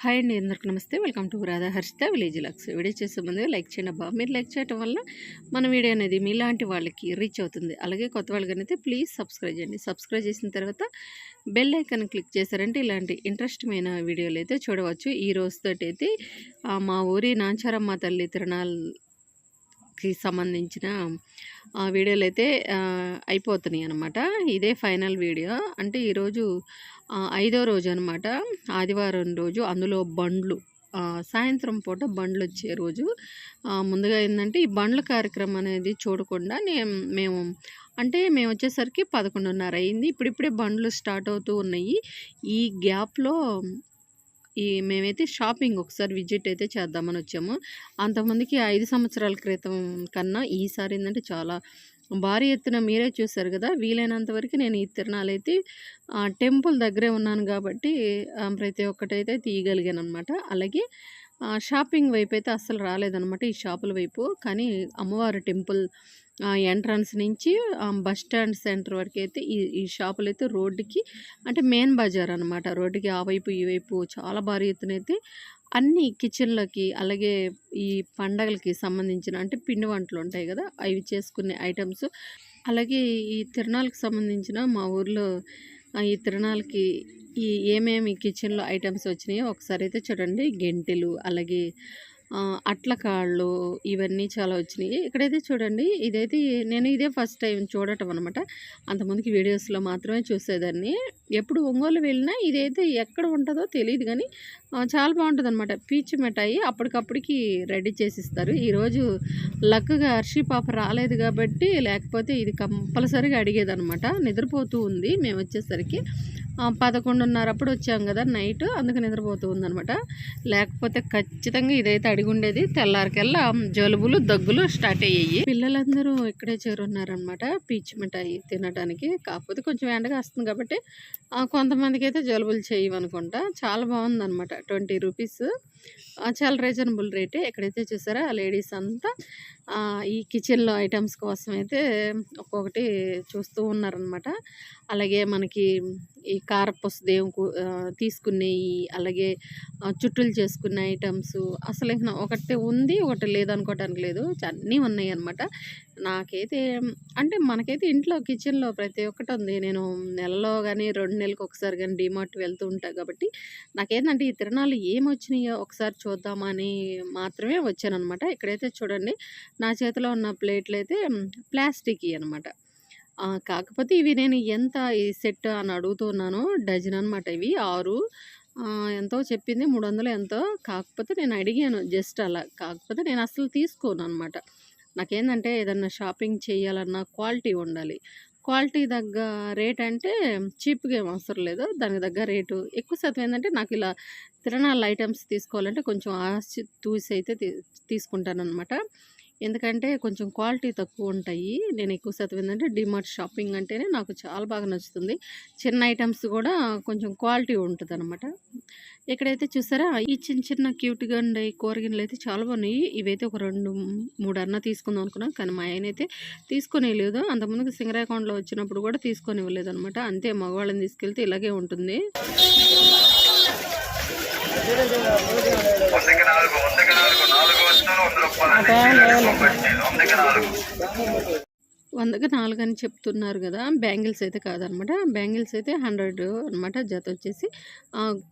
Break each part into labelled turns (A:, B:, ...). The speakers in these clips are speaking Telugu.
A: హాయ్ అండి అందరికి నమస్తే. Welcome to Radha Harshitha village looks. Video చేసే ముందు లైక్ చేయండి అబ్బా. మీరు లైక్ చేయడం వల్ల మన వీడియో అనేది మీలాంటి వాళ్ళకి రీచ్ అవుతుంది. అలాగే కొత్త వాళ్ళకైతే ప్లీజ్ సబ్స్క్రైబ్ చేయండి. సబ్స్క్రైబ్ చేసిన తర్వాత బెల్ ఐకన్ క్లిక్ చేశారంటే ఇలాంటి ఇంట్రెస్టింగ్ వీడియోలు అయితే చూడవచ్చు. ఈ రోజుతోటి అయితే మా ఊరి నాంచారమ్మ తల్లి తిరణాలకి సంబంధించిన ఆ వీడియోలు అయితే అయిపోతున్నాయి అనమాట ఇదే ఫైనల్ వీడియో. అంటే ఈరోజు ఐదో రోజు అనమాట ఆదివారం రోజు అందులో బండ్లు సాయంత్రం పూట బండ్లు వచ్చే రోజు ముందుగా ఏంటంటే ఈ బండ్ల కార్యక్రమం అనేది చూడకుండా నేను మేము అంటే మేము వచ్చేసరికి పదకొండున్నర అయింది. ఇప్పుడిప్పుడే బండ్లు స్టార్ట్ అవుతూ ఉన్నాయి. ఈ గ్యాప్లో ఈ మేమైతే షాపింగ్ ఒకసారి విజిట్ అయితే చేద్దామని వచ్చాము అంతమందికి ఐదు సంవత్సరాల క్రితం కన్నా ఈసారి ఏంటంటే చాలా భారీ ఎత్తున మీరే చూశారు కదా వీలైనంత వరకు నేను ఈ తిరణాలైతే టెంపుల్ దగ్గరే ఉన్నాను కాబట్టి ప్రతి ఒక్కటైతే తీయగలిగాను అనమాట అలాగే షాపింగ్ వైపు అయితే అస్సలు రాలేదనమాట ఈ షాపుల వైపు. కానీ అమ్మవారి టెంపుల్ ఎంట్రన్స్ నుంచి బస్ స్టాండ్ సెంటర్ వరకు అయితే ఈ ఈ షాపులు అయితే రోడ్డుకి అంటే మెయిన్ బజార్ అనమాట రోడ్డుకి ఆ వైపు ఈ వైపు చాలా భారీ ఎత్తున అయితే అన్ని కిచెన్లకి అలాగే ఈ పండగలకి సంబంధించిన అంటే పిండి వంటలు ఉంటాయి కదా అవి చేసుకునే ఐటమ్స్. అలాగే ఈ తిరణాలకు సంబంధించిన మా ఊర్లో ఈ తిరణాలకి ఈ ఏమేమి కిచెన్లో ఐటమ్స్ వచ్చినాయో ఒకసారి అయితే చూడండి. గెంటెలు అలాగే అట్ల కాళ్ళు ఇవన్నీ చాలా వచ్చినాయి. ఇక్కడైతే చూడండి ఇదైతే నేను ఇదే ఫస్ట్ టైం చూడటం అనమాట అంతమందికి వీడియోస్లో మాత్రమే చూసేదాన్ని. ఎప్పుడు ఒంగోలు వెళ్ళినా ఇదైతే ఎక్కడ ఉంటుందో తెలియదు కానీ చాలా బాగుంటుంది అనమాట పీచు మిఠాయి అప్పటికప్పటికి రెడీ చేసిస్తారు. ఈరోజు లక్గా హర్షి పాప రాలేదు కాబట్టి లేకపోతే ఇది కంపల్సరీగా అడిగేదనమాట నిద్రపోతూ ఉంది మేము వచ్చేసరికి. పదకొండున్నర అప్పుడు వచ్చాం కదా నైట్ అందుకు నిద్రపోతూ ఉందనమాట లేకపోతే ఖచ్చితంగా ఇదైతే అడిగి ఉండేది. తెల్లారికెల్లా జలుబులు దగ్గులు స్టార్ట్ అయ్యాయి. పిల్లలందరూ ఇక్కడే చేరున్నారనమాట పీచ్ మిఠాయి తినడానికి కాకపోతే కొంచెం ఎండగా వస్తుంది కాబట్టి కొంతమందికి అయితే జలుబులు చేయమనుకుంటా చాలా బాగుందనమాట ట్వంటీ రూపీస్. చాలా రీజనబుల్ రేటే. ఎక్కడైతే చూసారా ఆ లేడీస్ అంతా ఈ కిచెన్లో ఐటమ్స్ కోసం అయితే ఒక్కొక్కటి చూస్తూ ఉన్నారనమాట అలాగే మనకి ఈ కారపూస దేవుకు తీసుకునేవి అలాగే చుట్టూలు చేసుకున్న చేసుకునే ఐటమ్స్ అసలు ఇక ఒకటి ఉంది ఒకటి లేదనుకోవటానికి లేదు. అన్నీ ఉన్నాయి అనమాట నాకైతే అంటే మనకైతే ఇంట్లో కిచెన్లో ప్రతి ఒక్కటి ఉంది. నేను నెలలో కానీ రెండు నెలలకు ఒకసారి కానీ డిమార్ట్ వెళ్తూ ఉంటాను కాబట్టి నాకేంటంటే ఈ తిరణాలు ఏమి వచ్చినాయో ఒకసారి చూద్దామని మాత్రమే వచ్చానమాట ఇక్కడైతే చూడండి నా చేతిలో ఉన్న ప్లేట్లు అయితే ప్లాస్టిక్ అనమాట కాకపోతే ఇవి నేను ఎంత ఈ సెట్ అని అడుగుతున్నాను డజన్ అనమాట ఇవి ఆరు. ఎంతో చెప్పింది మూడు వందలు ఎంతో. కాకపోతే నేను అడిగాను జస్ట్ అలా. కాకపోతే నేను అసలు తీసుకోను అనమాట నాకేంటంటే ఏదన్నా షాపింగ్ చేయాలన్నా క్వాలిటీ ఉండాలి. క్వాలిటీ తగ్గ రేట్ అంటే చీప్గా ఏం అవసరం లేదు. దానికి తగ్గ రేటు. ఎక్కువ శాతం ఏంటంటే నాకు ఇలా తిరణాల ఐటమ్స్ తీసుకోవాలంటే కొంచెం ఆశ తూసి అయితే తీ- తీసుకుంటానన్నమాట. ఎందుకంటే కొంచెం క్వాలిటీ తక్కువ ఉంటాయి. నేను ఎక్కువ శాతం ఏంటంటే డిమార్ట్ షాపింగ్ అంటేనే నాకు చాలా బాగా నచ్చుతుంది. చిన్న ఐటమ్స్ కూడా కొంచెం క్వాలిటీ ఉంటుంది అనమాట ఇక్కడైతే చూసారా ఈ చిన్న చిన్న క్యూట్గా ఉండే కూరగిన్నెలు అయితే చాలా బాగున్నాయి. ఇవైతే ఒక రెండు మూడు అన్న తీసుకుందాం అనుకున్నాం. కానీ మా ఆయన అయితే తీసుకొని లేదు అంతకుముందుకు సింగరాకొండలో వచ్చినప్పుడు కూడా తీసుకొని ఇవ్వలేదు అనమాట అంతే మగవాళ్ళని తీసుకెళ్తే ఇలాగే ఉంటుంది.
B: వందకి నాలుగు వందకి నాలుగు వందకి నాలుగు
A: అని చెప్తున్నారు కదా. బ్యాంగిల్స్ అయితే కాదనమాట. బ్యాంగిల్స్ అయితే హండ్రెడ్ అనమాట జత వచ్చేసి.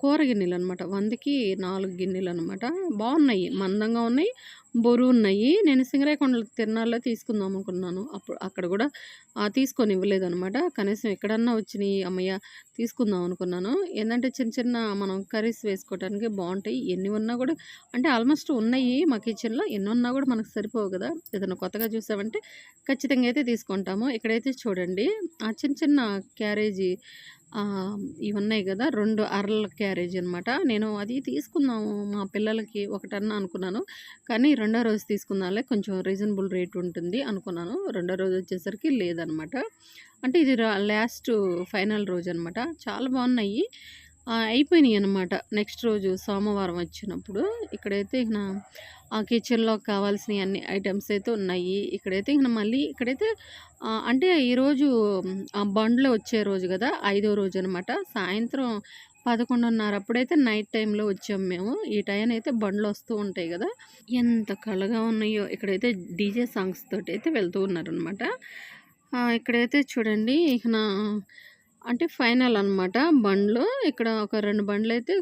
A: కూర గిన్నెలు అనమాట. వందకి నాలుగు గిన్నెలు అనమాట. బాగున్నాయి. మందంగా ఉన్నాయి. బరువు ఉన్నాయి. నేను సింగరాయకొండల తిరునాళ్ళలో తీసుకుందాం అనుకున్నాను. అప్పుడు అక్కడ కూడా తీసుకొని ఇవ్వలేదు అనమాట కనీసం ఎక్కడన్నా వచ్చినాయి అమ్మయ్య తీసుకుందాం అనుకున్నాను. ఏంటంటే చిన్న చిన్న మనం కర్రీస్ వేసుకోవడానికి బాగుంటాయి. ఎన్ని ఉన్నా కూడా అంటే ఆల్మోస్ట్ ఉన్నాయి మా కిచెన్లో. ఎన్ని ఉన్నా కూడా మనకు సరిపోవు కదా. ఏదైనా కొత్తగా చూసామంటే ఖచ్చితంగా అయితే తీసుకుంటాము. ఇక్కడైతే చూడండి ఆ చిన్న చిన్న క్యారేజీ ఇవి ఉన్నాయి కదా రెండు అరల క్యారేజ్ అనమాట నేను అది తీసుకుందాము మా పిల్లలకి ఒకటన్నా అనుకున్నాను. కానీ రెండో రోజు తీసుకుందాంలే కొంచెం రీజనబుల్ రేట్ ఉంటుంది అనుకున్నాను. రెండో రోజు వచ్చేసరికి లేదనమాట అంటే ఇది లాస్ట్ ఫైనల్ రోజు అనమాట చాలా బాగున్నాయి. అయిపోయినాయి అనమాట నెక్స్ట్ రోజు సోమవారం వచ్చినప్పుడు ఇక్కడైతే ఇక ఆ కిచెన్లో కావాల్సిన అన్ని ఐటమ్స్ అయితే ఉన్నాయి. ఇక్కడైతే ఇక మళ్ళీ ఇక్కడైతే అంటే ఈరోజు ఆ బండ్లో వచ్చే రోజు కదా ఐదో రోజు అనమాట సాయంత్రం పదకొండున్నర అప్పుడైతే నైట్ టైంలో వచ్చాం మేము. ఈ టైం అయితే బండ్లు వస్తూ ఉంటాయి కదా ఎంత కళగా ఉన్నాయో. ఇక్కడైతే డీజే సాంగ్స్ తోటి అయితే వెళ్తూ ఉన్నారనమాట ఇక్కడైతే చూడండి ఇక నా అంటే ఫైనల్ అనమాట బండ్లు. ఇక్కడ ఒక రెండు బండ్లు అయితే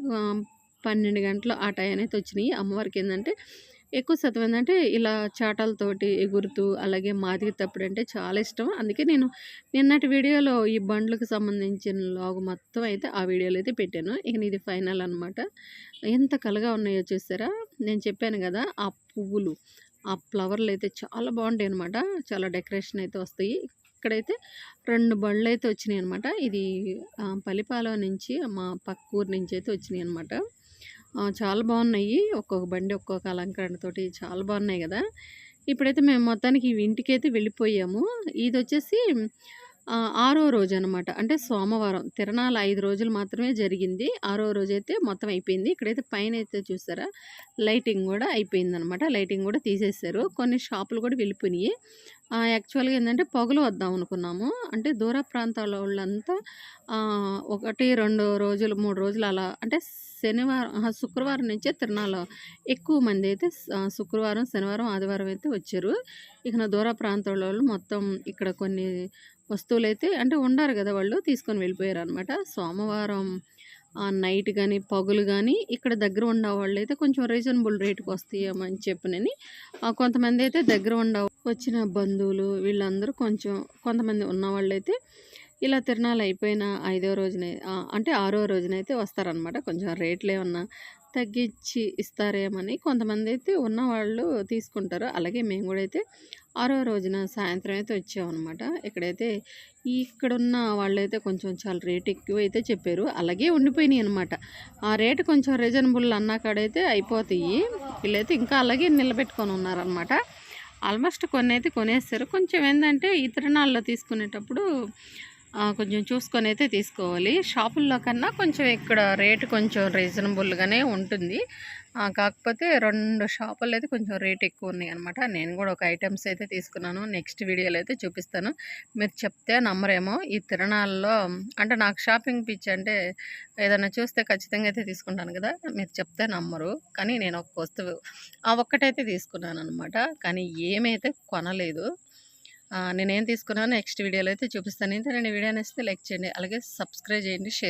A: పన్నెండు గంటలు ఆ టైం అయితే వచ్చినాయి. అమ్మవారికి ఏంటంటే ఎక్కువ శాతం ఏంటంటే ఇలా చాటలతోటి ఎగురుతూ అలాగే మాదిగి తప్పుడు అంటే చాలా ఇష్టం. అందుకే నేను నిన్నటి వీడియోలో ఈ బండ్లకు సంబంధించిన లాగ్ మొత్తం అయితే ఆ వీడియోలో అయితే పెట్టాను. ఇక ఇది ఫైనల్ అనమాట ఎంత కలగా ఉన్నాయో చూసారా నేను చెప్పాను కదా ఆ పువ్వులు ఆ ఫ్లవర్లు అయితే చాలా బాగుంటాయి అనమాట చాలా డెకరేషన్ అయితే వస్తాయి. ఇక్కడైతే రెండు బళ్ళు అయితే వచ్చినాయి అనమాట ఇది ఆ, పలిపాలెం నుంచి మా పక్క ఊరు నుంచి అయితే వచ్చినాయి అనమాట చాలా బాగున్నాయి. ఒక్కొక్క బండి ఒక్కొక్క అలంకరణతోటి చాలా బాగున్నాయి కదా. ఇప్పుడైతే మేము మొత్తానికి ఇంటికైతే వెళ్ళిపోయాము. ఇది వచ్చేసి ఆరో రోజు అనమాట అంటే సోమవారం తిరణాలు ఐదు రోజులు మాత్రమే జరిగింది. ఆరో రోజు అయితే మొత్తం అయిపోయింది. ఇక్కడైతే పైన అయితే చూసారా లైటింగ్ కూడా అయిపోయింది అనమాట లైటింగ్ కూడా తీసేశారు. కొన్ని షాపులు కూడా వెళ్ళిపోయినాయి. యాక్చువల్గా ఏంటంటే పొగలు వద్దాం అనుకున్నాము. అంటే దూర ప్రాంతాల వాళ్ళంతా ఒకటి రెండు రోజులు మూడు రోజులు అలా అంటే శనివారం శుక్రవారం నుంచే తిరణాలు ఎక్కువ మంది అయితే శుక్రవారం శనివారం ఆదివారం అయితే వచ్చారు. ఇక నా దూర ప్రాంతాల వాళ్ళు మొత్తం ఇక్కడ కొన్ని వస్తువులు అయితే అంటే ఉండారు కదా వాళ్ళు తీసుకొని వెళ్ళిపోయారు అనమాట సోమవారం ఆ నైట్ కానీ పగులు కానీ ఇక్కడ దగ్గర ఉన్న వాళ్ళు అయితే కొంచెం రీజనబుల్ రేటుకు వస్తాయేమని అని చెప్పినని కొంతమంది అయితే దగ్గర ఉండ వచ్చిన బంధువులు వీళ్ళందరూ కొంచెం కొంతమంది ఉన్నవాళ్ళు అయితే ఇలా తిరణాలు అయిపోయిన ఐదో రోజున అంటే ఆరో రోజునైతే వస్తారనమాట కొంచెం రేట్లు ఏమన్నా తగ్గించి ఇస్తారేమని కొంతమంది అయితే ఉన్న వాళ్ళు తీసుకుంటారు. అలాగే మేము కూడా అయితే ఆరో రోజున సాయంత్రం అయితే వచ్చామన్నమాట. ఇక్కడైతే ఇక్కడున్న వాళ్ళైతే కొంచెం చాలా రేట్ ఎక్కువ అయితే చెప్పారు. అలాగే ఉండిపోయినాయి అనమాట ఆ రేటు కొంచెం రీజనబుల్ అన్నా కాడైతే అయిపోతాయి. వీళ్ళైతే ఇంకా అలాగే నిలబెట్టుకొని ఉన్నారనమాట ఆల్మోస్ట్ కొన్ని అయితే కొనేస్తారు. కొంచెం ఏంటంటే ఈ తిరణాల్లో తీసుకునేటప్పుడు కొంచెం చూసుకొని అయితే తీసుకోవాలి. షాపుల్లో కన్నా కొంచెం ఇక్కడ రేటు కొంచెం రీజనబుల్గానే ఉంటుంది. కాకపోతే రెండు షాపుల్లో అయితే కొంచెం రేట్ ఎక్కువ ఉన్నాయి అనమాట నేను కూడా ఒక ఐటమ్స్ అయితే తీసుకున్నాను. నెక్స్ట్ వీడియోలో అయితే చూపిస్తాను. మీరు చెప్తే నమ్మరేమో ఈ తిరణాల్లో అంటే నాకు షాపింగ్ పిచ్ అంటే ఏదైనా చూస్తే ఖచ్చితంగా అయితే తీసుకుంటాను కదా. మీరు చెప్తే నమ్మరు. కానీ నేను ఒక వస్తువు ఆ ఒక్కటైతే తీసుకున్నాను అనమాట కానీ ఏమైతే కొనలేదు నేనేం తీసుకున్నానో నెక్స్ట్ వీడియోలో అయితే చూపిస్తాను. ఇంత నేను వీడియో వస్తే లైక్ చేయండి అలాగే సబ్స్క్రైబ్ చేయండి షేర్